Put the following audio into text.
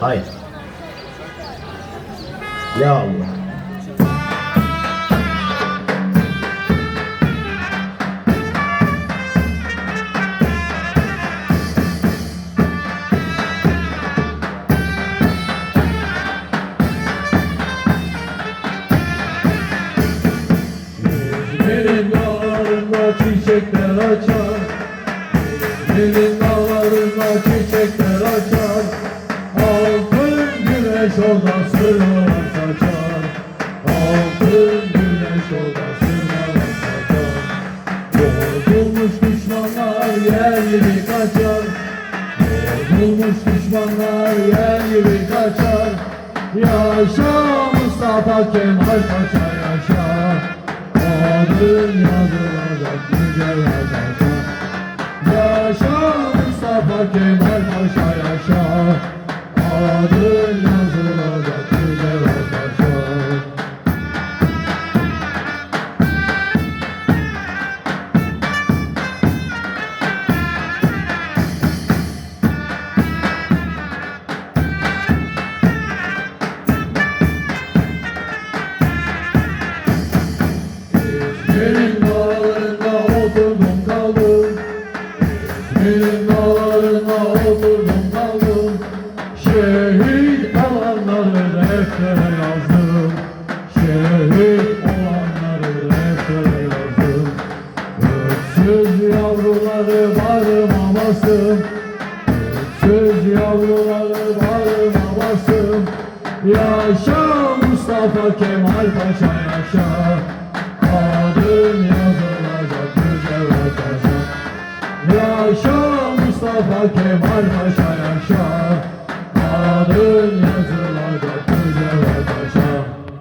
Hayır. Ya Allah. Çiçekler açar güneş sırmalar saçar Altın güneş sırmalar saçar Bozulmuş düşmanlar yer gibi kaçar Bozulmuş düşmanlar yer gibi kaçar. Yaşa Mustafa Kemal Paşa yaşa. Adın yazılacak barımamasın Öksüz yavruları barımamasın Yaşa Mustafa Kemal Paşa yaşa. Adın yazılacak mücevher taşa Yaşa Mustafa Kemal Paşa yaşa. Adın yazılacak